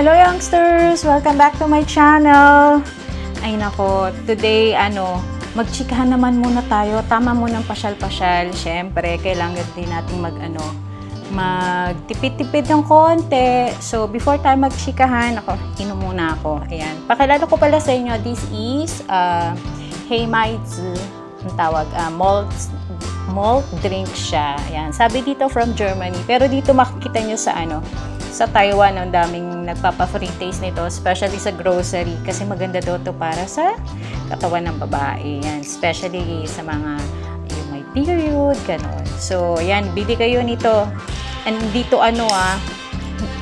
Hello youngsters! Welcome back to my channel! Ay nako, today ano, magchikahan naman muna tayo. Tama muna ng pasyal-pasyal. Siyempre, kailangan din natin mag ano, magtipid-tipid ng konti. So, before tayo magchikahan, ako, inom muna ako. Ayan. Pakilala ko pala sa inyo, this is uh, Heimaizu. Ang tawag, uh, malt, malt drink siya. Ayan. Sabi dito from Germany. Pero dito makikita nyo sa ano, sa Taiwan, ang daming nagpapa-free taste nito, especially sa grocery, kasi maganda daw to para sa katawan ng babae. Yan, especially sa mga yung may period, ganon. So, yan, bili kayo nito. And dito ano ah,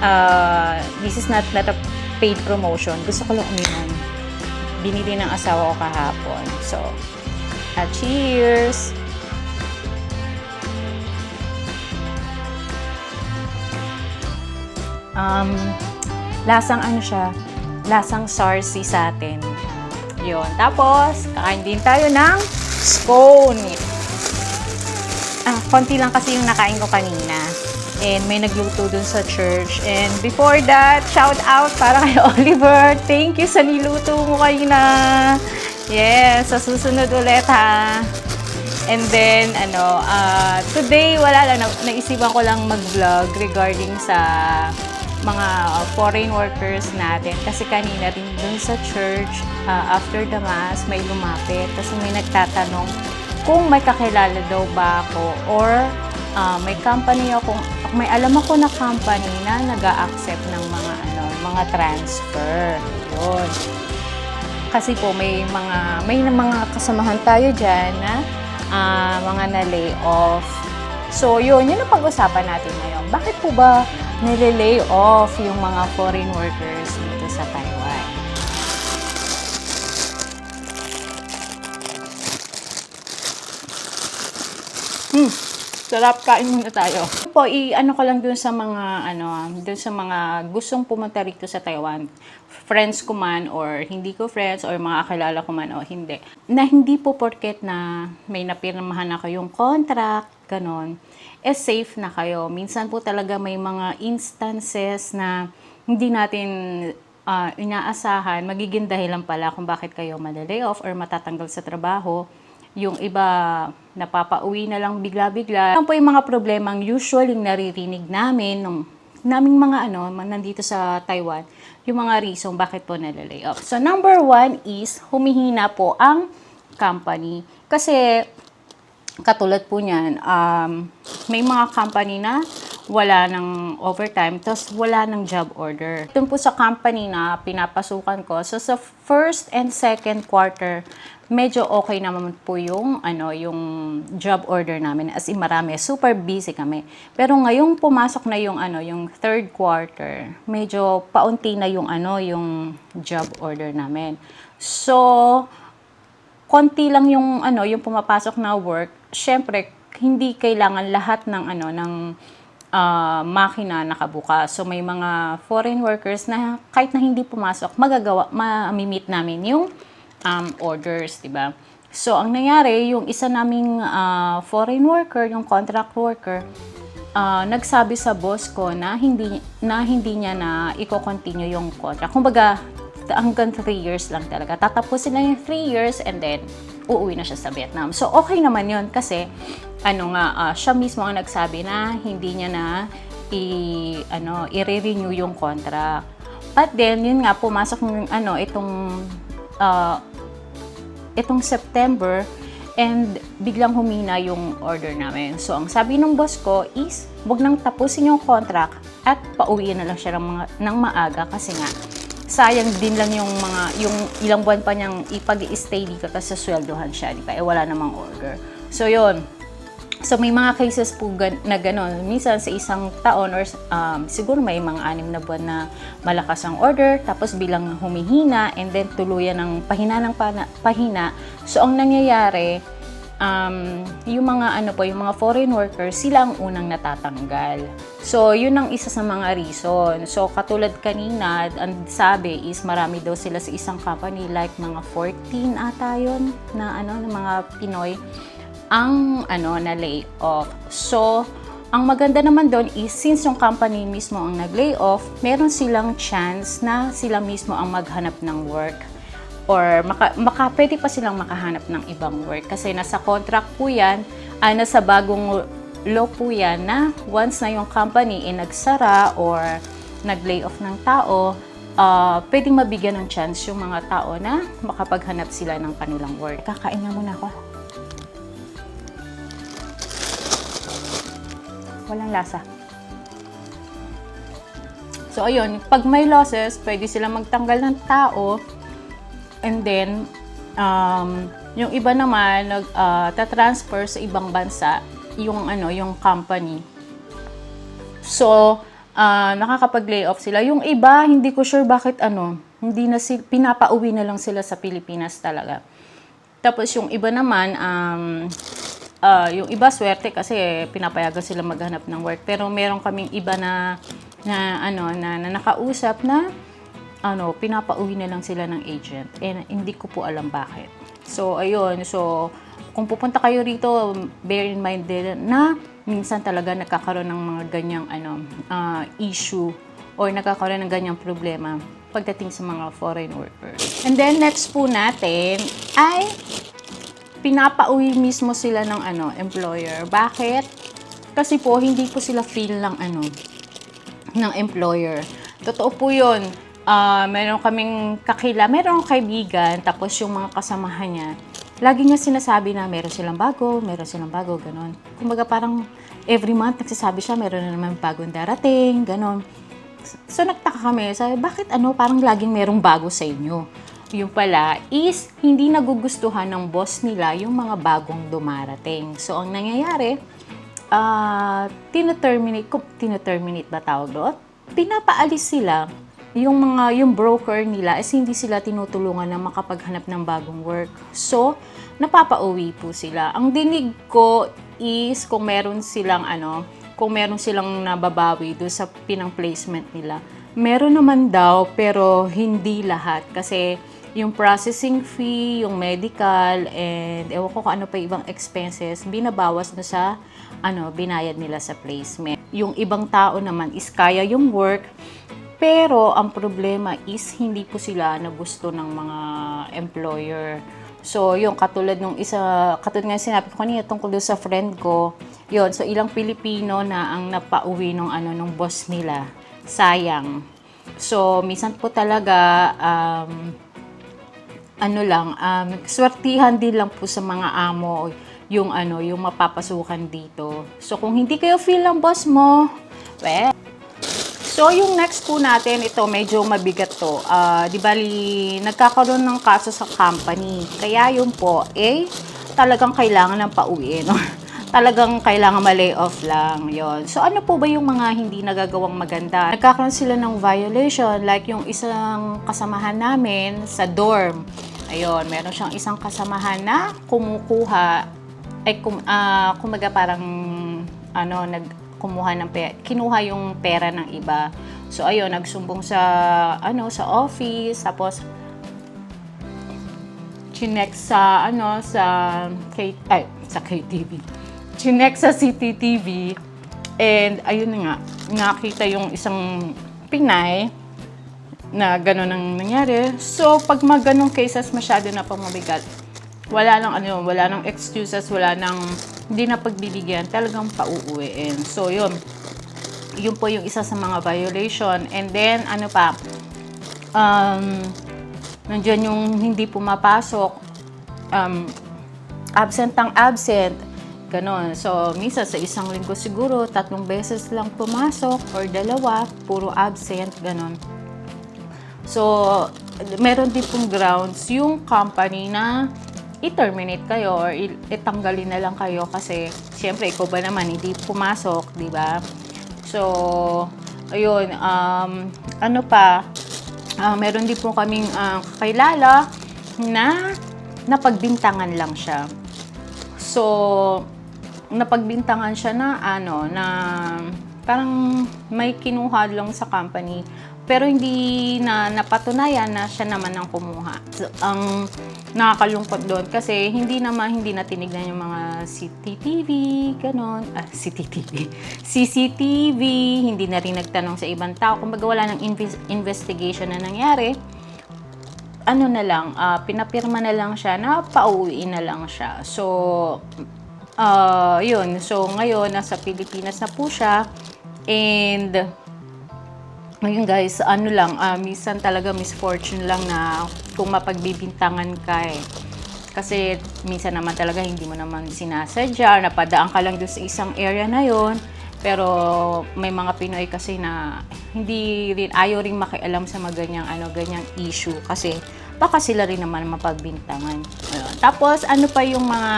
uh, this is not, not a paid promotion. Gusto ko lang uminom. Binili ng asawa ko kahapon. So, ah, cheers! um, lasang ano siya, lasang sarsi sa atin. Yun. Tapos, kakain din tayo ng scone. Ah, konti lang kasi yung nakain ko kanina. And may nagluto dun sa church. And before that, shout out para kay Oliver. Thank you sa niluto mo kanina. Yes, sa susunod ulit ha. And then, ano, ah, today, wala lang, na- naisipan ko lang mag-vlog regarding sa mga foreign workers natin. Kasi kanina rin dun sa church, ah, after the mass, may lumapit. Kasi may nagtatanong kung may kakilala daw ba ako or ah, may company ako, may alam ako na company na nag accept ng mga ano, mga transfer. Yun. Kasi po may mga may mga kasamahan tayo diyan na ah, mga na-lay off. So, yun, yun ang pag-usapan natin ngayon. Bakit po ba nile-lay off yung mga foreign workers dito sa Taiwan? Hmm, sarap kain muna tayo. Po, i-ano ko lang dun sa mga, ano, dun sa mga gustong pumunta rito sa Taiwan. Friends ko man or hindi ko friends or mga kakilala ko man o hindi. Na hindi po porket na may napirmahan na kayong contract, ganon, eh safe na kayo. Minsan po talaga may mga instances na hindi natin ah, inaasahan, magiging dahilan pala kung bakit kayo malilay off or matatanggal sa trabaho. Yung iba, napapauwi na lang bigla-bigla. Yan po yung mga problemang usually naririnig namin nung naming mga ano, nandito sa Taiwan, yung mga reason bakit po nalalay off. So, number one is, humihina po ang company. Kasi, katulad po niyan, um, may mga company na wala ng overtime, tapos wala ng job order. Ito po sa company na pinapasukan ko, so sa first and second quarter, medyo okay naman po yung, ano, yung job order namin. As in, marami. Super busy kami. Pero ngayong pumasok na yung, ano, yung third quarter, medyo paunti na yung, ano, yung job order namin. So, konti lang yung ano, yung pumapasok na work, syempre hindi kailangan lahat ng ano ng ah, makina nakabukas. So may mga foreign workers na kahit na hindi pumasok, magagawa ma-meet namin yung um, orders, 'di ba? So ang nangyari, yung isa naming ah, foreign worker, yung contract worker, ah, nagsabi sa boss ko na hindi na hindi niya na i-continue yung contract. Kumbaga, hanggang 3 years lang talaga. Tatapusin na yung 3 years and then uuwi na siya sa Vietnam. So, okay naman yun kasi ano nga, ah, siya mismo ang nagsabi na hindi niya na i, ano, i-renew yung contract. But then, yun nga, pumasok ng ano, itong ah, itong September and biglang humina yung order namin. So, ang sabi ng boss ko is, wag nang tapusin yung contract at pauwiin na lang siya ng, mga, ng maaga kasi nga, sayang din lang yung mga, yung ilang buwan pa niyang ipag-stay dito tapos sweldohan siya, di ba? Eh, wala namang order. So, yun. So, may mga cases po gan- na gano'n. Minsan sa isang taon or um, siguro may mga anim na buwan na malakas ang order, tapos bilang humihina, and then tuluyan ng pahina ng pana- pahina. So, ang nangyayari, um, yung mga ano po, yung mga foreign workers, sila ang unang natatanggal. So, yun ang isa sa mga reason. So, katulad kanina, ang sabi is marami daw sila sa isang company, like mga 14 ata yun, na ano, ng mga Pinoy, ang ano, na lay off. So, Ang maganda naman doon is since yung company mismo ang nag-lay off, meron silang chance na sila mismo ang maghanap ng work or maka, maka, pwede pa silang makahanap ng ibang work kasi nasa contract po yan, ay nasa bagong law po yan na once na yung company ay nagsara or nag-lay off ng tao, ah pwedeng mabigyan ng chance yung mga tao na makapaghanap sila ng kanilang work. Kakain nga muna ako. Walang lasa. So, ayun, pag may losses, pwede sila magtanggal ng tao. And then, um, yung iba naman, nag, ah, tatransfer sa ibang bansa, yung, ano, yung company. So, ah, nakakapag-lay off sila. Yung iba, hindi ko sure bakit ano, hindi na si, pinapauwi na lang sila sa Pilipinas talaga. Tapos yung iba naman, um, ah, yung iba swerte kasi pinapayagan sila maghanap ng work. Pero meron kaming iba na, na ano, na, na nakausap na ano, pinapauwi na lang sila ng agent. And hindi ko po alam bakit. So, ayun. So, kung pupunta kayo rito, bear in mind din na minsan talaga nagkakaroon ng mga ganyang ano, ah, issue or nagkakaroon ng ganyang problema pagdating sa mga foreign workers. And then, next po natin ay pinapauwi mismo sila ng ano, employer. Bakit? Kasi po, hindi po sila feel ng ano, ng employer. Totoo po yun. Ah, meron kaming kakila, meron kaibigan, tapos yung mga kasamahan niya, lagi niya sinasabi na meron silang bago, meron silang bago, ganon. Kumbaga parang every month nagsasabi siya, meron na naman bagong darating, ganon. So nagtaka kami, sabi, bakit ano, parang laging merong bago sa inyo? Yung pala is hindi nagugustuhan ng boss nila yung mga bagong dumarating. So ang nangyayari, ah tina-terminate, kung tina-terminate ba tawag doon? Pinapaalis sila yung mga yung broker nila is hindi sila tinutulungan na makapaghanap ng bagong work. So, napapauwi po sila. Ang dinig ko is kung meron silang ano, kung meron silang nababawi do sa pinang placement nila. Meron naman daw pero hindi lahat kasi yung processing fee, yung medical, and ewan ko kung ano pa ibang expenses, binabawas na sa ano, binayad nila sa placement. Yung ibang tao naman is kaya yung work, pero ang problema is hindi po sila na gusto ng mga employer. So, yung katulad nung isa, katulad nga sinabi ko kanina tungkol sa friend ko, yon so ilang Pilipino na ang napauwi nung ano nung boss nila. Sayang. So, minsan po talaga um, ano lang, um, swertihan din lang po sa mga amo yung ano, yung mapapasukan dito. So, kung hindi kayo feel ng boss mo, well, So, yung next po natin, ito medyo mabigat to. Ah, di bali, nagkakaroon ng kaso sa company. Kaya yun po, eh, talagang kailangan ng pauwi, no? talagang kailangan ma-lay off lang, yon So, ano po ba yung mga hindi nagagawang maganda? Nagkakaroon sila ng violation, like yung isang kasamahan namin sa dorm. Ayun, meron siyang isang kasamahan na kumukuha, ay, kum, ah, kumaga parang, ano, nag, kumuha ng pera, kinuha yung pera ng iba. So ayun, nagsumbong sa ano sa office tapos chinek sa ano sa K ay sa KTV. Chinek sa CCTV and ayun nga, nakita yung isang Pinay na gano'n ang nangyari. So, pag mga ganong cases, masyado na pang mabigat. Wala nang ano, wala nang excuses, wala nang hindi na pagbibigyan, talagang pauuwiin. So, yun. Yun po yung isa sa mga violation. And then, ano pa, um, nandiyan yung hindi pumapasok, um, absent ang absent, ganon. So, minsan sa isang linggo siguro, tatlong beses lang pumasok or dalawa, puro absent, ganon. So, meron din pong grounds yung company na i-terminate kayo or itanggalin na lang kayo kasi syempre ikaw ba naman hindi pumasok, di ba? So, ayun, um, ano pa, ah, meron din po kaming ah, kakilala na napagbintangan lang siya. So, napagbintangan siya na ano, na parang may kinuha lang sa company pero hindi na napatunayan na siya naman ang kumuha. So, ang nakakalungkot doon kasi hindi naman hindi na tinignan yung mga CCTV, ganon. Ah, CCTV. CCTV, hindi na rin nagtanong sa ibang tao. Kumbaga wala nang inves- investigation na nangyari. Ano na lang, ah, pinapirma na lang siya na pauwi na lang siya. So, ah, yun. So, ngayon, nasa Pilipinas na po siya. And, ngayon guys, ano lang, ah, minsan talaga misfortune lang na kung mapagbibintangan ka eh. Kasi minsan naman talaga hindi mo naman sinasadya, napadaan ka lang doon sa isang area na yon. Pero may mga Pinoy kasi na hindi rin, ayaw rin makialam sa mga ganyang, ano, ganyang issue. Kasi baka sila rin naman mapagbintangan. Ayun. Tapos ano pa yung mga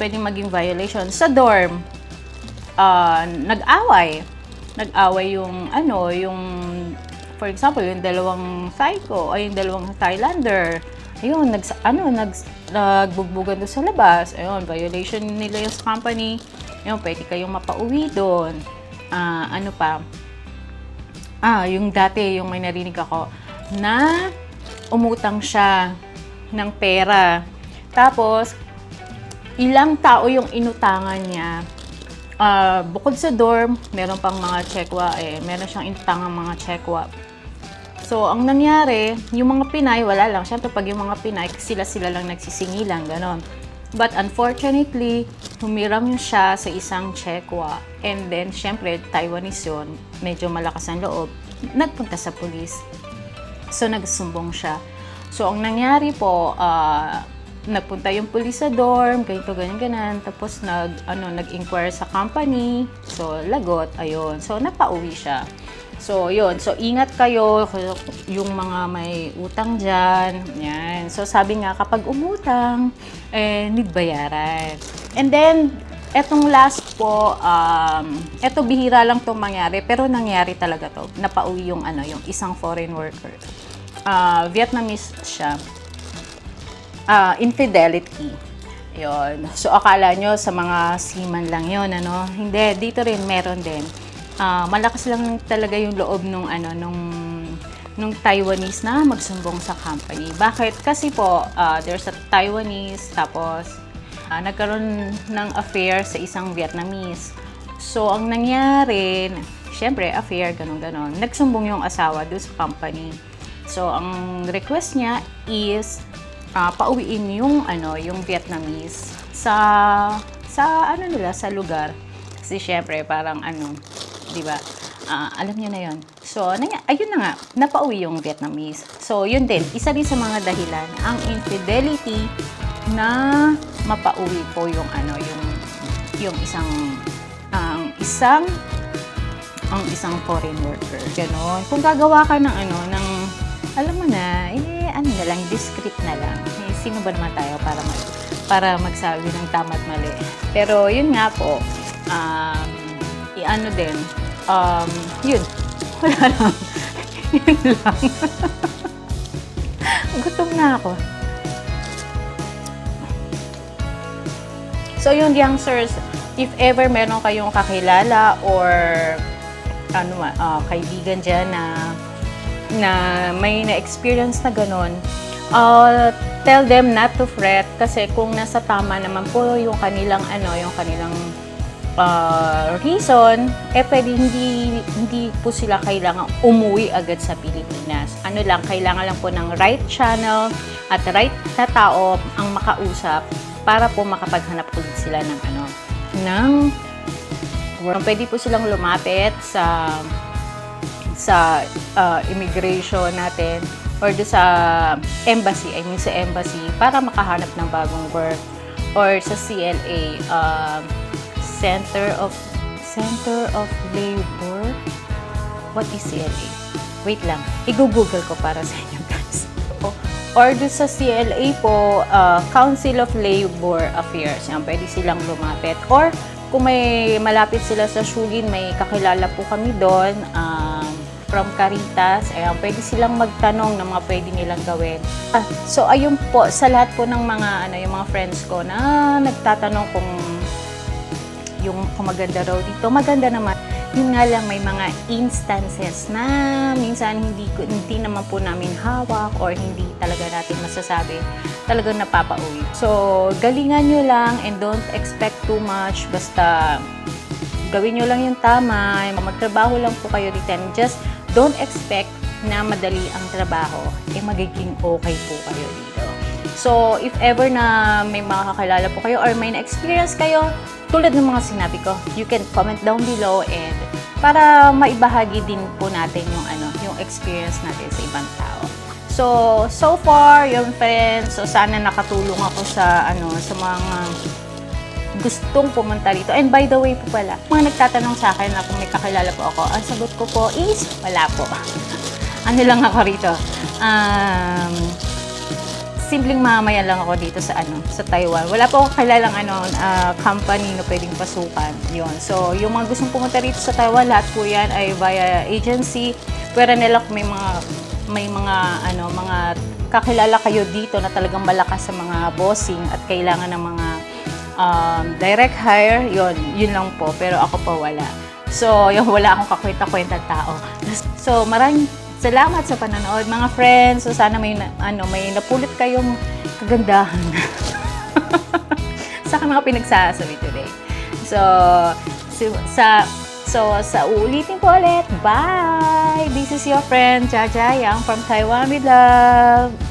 pwedeng maging violation? Sa dorm, ah, nag-away. Nag-away yung ano, yung for example, yung dalawang psycho ay yung dalawang Thailander. Ayun, nag ano, nag nagbugbugan doon sa labas. Ayun, violation nila yung sa company. Ayun, pwede kayong mapauwi doon. Ah, ano pa? Ah, yung dati, yung may narinig ako, na umutang siya ng pera. Tapos, ilang tao yung inutangan niya. Ah, bukod sa dorm, meron pang mga chekwa eh. Meron siyang inutangan mga chekwa. So, ang nangyari, yung mga Pinay, wala lang. Siyempre, pag yung mga Pinay, sila-sila lang nagsisingilan, ganon. But unfortunately, humiram siya sa isang Chekwa. And then, syempre, Taiwanese yun. Medyo malakas ang loob. Nagpunta sa pulis. So, nagsumbong siya. So, ang nangyari po, ah, nagpunta yung pulis sa dorm, ganito, ganyan, ganyan. Tapos, nag, ano, nag-inquire sa company. So, lagot, ayun. So, napauwi siya. So, yun. So, ingat kayo yung mga may utang dyan. Yan. So, sabi nga, kapag umutang, eh, need bayaran. And then, etong last po, um, eto bihira lang itong mangyari, pero nangyari talaga to. Napauwi yung, ano, yung isang foreign worker. Ah, Vietnamese siya. Ah, infidelity. Yon. So, akala nyo sa mga seaman lang yon ano? Hindi, dito rin meron din. Ah, malakas lang talaga yung loob nung ano nung nung Taiwanese na magsumbong sa company. Bakit? Kasi po, ah, there's a Taiwanese tapos ah, nagkaroon ng affair sa isang Vietnamese. So, ang nangyari, syempre, affair, ganun-ganon. Nagsumbong yung asawa doon sa company. So, ang request niya is ah, pauwiin yung ano, yung Vietnamese sa sa ano nila sa lugar. Kasi syempre parang ano, 'di ba? Ah, alam niyo na 'yon. So, nanya, ayun na nga, napauwi yung Vietnamese. So, yun din, isa din sa mga dahilan ang infidelity na mapauwi po yung ano, yung yung isang ang isang ang isang foreign worker. Ganon. Kung gagawa ka ng ano, ng, alam mo na, eh, ano na lang, discreet na lang. Eh, sino ba naman tayo para mag, para magsabi ng tama at mali. Pero, yun nga po, um, i-ano din, um, yun, wala lang. yun lang. Gutom na ako. So yung youngsters, if ever meron kayong kakilala or ano ah, kaibigan dyan na na may na-experience na ganun, uh, tell them not to fret kasi kung nasa tama naman po yung kanilang ano, yung kanilang ah, reason, eh pwede hindi, hindi po sila kailangan umuwi agad sa Pilipinas. Ano lang, kailangan lang po ng right channel at right na tao ang makausap para po makapaghanap ulit sila ng ano, ng. Pwede po silang lumapit sa sa uh, immigration natin or do sa embassy, I mean sa embassy para makahanap ng bagong work or sa CLA um, Center of Center of Labor What is CLA? Wait lang, i-google ko para sa inyo guys. Or do sa CLA po, uh, Council of Labor Affairs. Yan, pwede silang lumapit. Or kung may malapit sila sa Shulin, may kakilala po kami doon um, from Caritas. Ayan, pwede silang magtanong ng mga pwede nilang gawin. Ah, so ayun po, sa lahat po ng mga ano yung mga friends ko na nagtatanong kung yung kung maganda raw dito, maganda naman. Yun nga lang, may mga instances na minsan hindi, hindi naman po namin hawak or hindi talaga natin masasabi talagang napapauwi. So, galingan nyo lang and don't expect too much. Basta gawin nyo lang yung tama, magtrabaho lang po kayo dito and just don't expect na madali ang trabaho, eh magiging okay po kayo dito. So, if ever na may mga kakilala po kayo or may na-experience kayo, tulad ng mga sinabi ko, you can comment down below and para maibahagi din po natin yung ano, yung experience natin sa ibang tao. So, so far, yung friends, so sana nakatulong ako sa ano, sa mga gustong pumunta rito. And by the way po pala, mga nagtatanong sa akin na kung may kakilala po ako, ang sagot ko po is, wala po. ano lang ako rito? Um, simpleng mamaya lang ako dito sa ano sa Taiwan. Wala po akong kilalang ano ah, company na pwedeng pasukan. 'Yon. So, yung mga gustong pumunta rito sa Taiwan, lahat po 'yan ay via agency. Pwera nila kung may mga may mga ano mga kakilala kayo dito na talagang malakas sa mga bossing at kailangan ng mga um, direct hire, 'yon, yun lang po. Pero ako po wala. So, yung wala akong kakwenta-kwenta tao. So, maraming salamat sa panonood mga friends. So, sana may ano, may napulot kayong kagandahan sa mga pinagsasabi today. So, sa So, sa uulitin po ulit. Bye! This is your friend, Jaja Yang from Taiwan with Love.